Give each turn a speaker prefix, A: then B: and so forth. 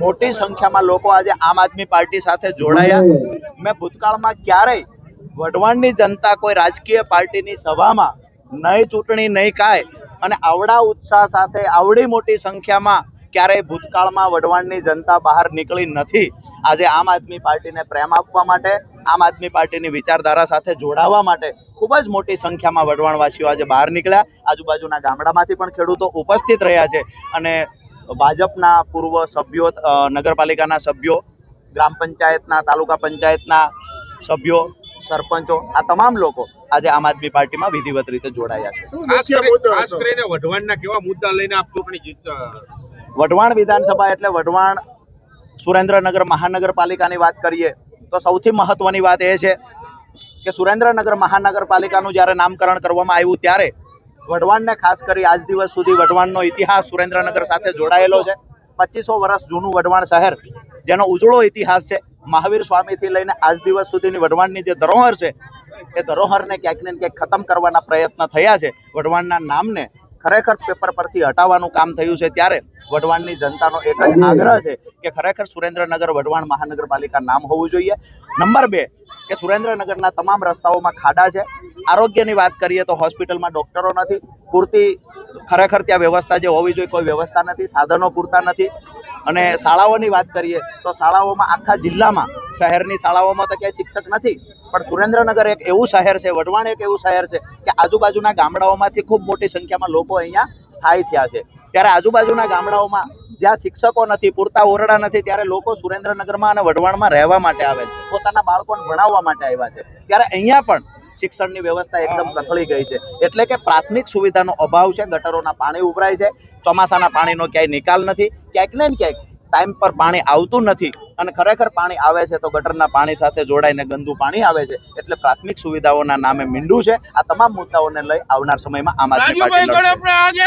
A: મોટી સંખ્યામાં લોકો આજે આમ આદમી પાર્ટી સાથે જોડાયા. મેં ભૂતકાળમાં ક્યારેય વઢવાણની જનતા કોઈ રાજકીય પાર્ટીની સભામાં નહીં ચૂંટણી નહીં કાય અને આવડા ઉત્સાહ સાથે આવડી મોટી સંખ્યામાં ક્યારેય ભૂતકાળમાં વઢવાણની જનતા બહાર નીકળી નથી. આજે આમ આદમી પાર્ટીને પ્રેમ આપવા માટે, આમ આદમી પાર્ટીની વિચારધારા સાથે જોડાવા માટે ખૂબ જ મોટી સંખ્યામાં વઢવાણવાસીઓ આજે બહાર નીકળ્યા. આજુબાજુના ગામડામાંથી પણ ખેડૂતો ઉપસ્થિત રહ્યા છે અને ભાજપના પૂર્વ સભ્યો નગરપાલિકાના સભ્યો ગ્રામ પંચાયતના તાલુકા પંચાયતના સભ્યો સરપંચો આ તમામ લોકો આજે આમ આદમી પાર્ટીમાં વિધિવત રીતે જોડાયા છે.
B: ખાસ કરીને વઢવાણના કેવા મુદ્દા લઈને આપ
A: વઢવાણ વિધાનસભા એટલે વઢવાણ સુરેન્દ્રનગર મહાનગરપાલિકાની વાત કરીએ તો સૌથી મહત્વની વાત એ છે કે સુરેન્દ્રનગર મહાનગરપાલિકાનું જ્યારે નામકરણ કરવામાં આવ્યું ત્યારે વઢવાણને ખાસ કરી આજ દિવસ સુધી વઢવાણનો ઇતિહાસ સુરેન્દ્રનગર સાથે જોડાયેલો છે. પચીસો વર્ષ જૂનું વઢવાણ શહેર જેનો ઉજળો ઇતિહાસ છે. મહાવીર સ્વામીથી લઈને આજ દિવસ સુધીની વઢવાણની જે ધરોહર છે એ ધરોહરને ક્યાંક ને ક્યાંક ખતમ કરવાના પ્રયત્ન થયા છે. વઢવાણના નામને ખરેખર પેપર પરથી હટાવવાનું કામ થયું છે ત્યારે વઢવાણની જનતાનો એક જ આગ્રહ છે કે ખરેખર સુરેન્દ્રનગર વઢવાણ મહાનગરપાલિકા નામ હોવું જોઈએ. નંબર બે કે સુરેન્દ્રનગરના તમામ રસ્તાઓમાં ખાડા છે. આરોગ્યની વાત કરીએ તો હોસ્પિટલમાં ડૉક્ટરો નથી. પૂરતી ખરેખર ત્યાં વ્યવસ્થા જે હોવી જોઈએ કોઈ વ્યવસ્થા નથી, સાધનો પૂરતા નથી. અને શાળાઓની વાત કરીએ તો શાળાઓમાં આખા જિલ્લામાં, શહેરની શાળાઓમાં તો ક્યાંય શિક્ષક નથી. પણ સુરેન્દ્રનગર એક એવું શહેર છે, વઢવાણ એક એવું શહેર છે કે આજુબાજુના ગામડાઓમાંથી ખૂબ મોટી સંખ્યામાં લોકો અહીંયા સ્થાયી થયા છે. ત્યારે આજુબાજુના ગામડાઓમાં જ્યાં શિક્ષકો નથી, પૂરતા ઓરડા નથી, ત્યારે લોકો સુરેન્દ્રનગરમાં અને વઢવાણમાં રહેવા માટે આવે છે. પોતાના બાળકોને ભણાવવા માટે આવ્યા છે. ત્યારે અહીંયા પણ શિક્ષણની વ્યવસ્થા એકદમ કથળી ગઈ છે. એટલે કે પ્રાથમિક સુવિધાનો અભાવ છે ગટરોના પાણી ઉભરાય છે ચોમાસાના પાણીનો ક્યાંય નિકાલ નથી ક્યાંક ને ક્યાંક ટાઈમ પર પાણી આવતું નથી અને ખરેખર પાણી આવે છે તો ગટરના પાણી સાથે જોડાઈને ગંદુ પાણી આવે છે. એટલે પ્રાથમિક સુવિધાઓના નામે મીંડું છે. આ તમામ મુદ્દાઓને લઈ આવનાર સમયમાં આમ આદમી પાર્ટી.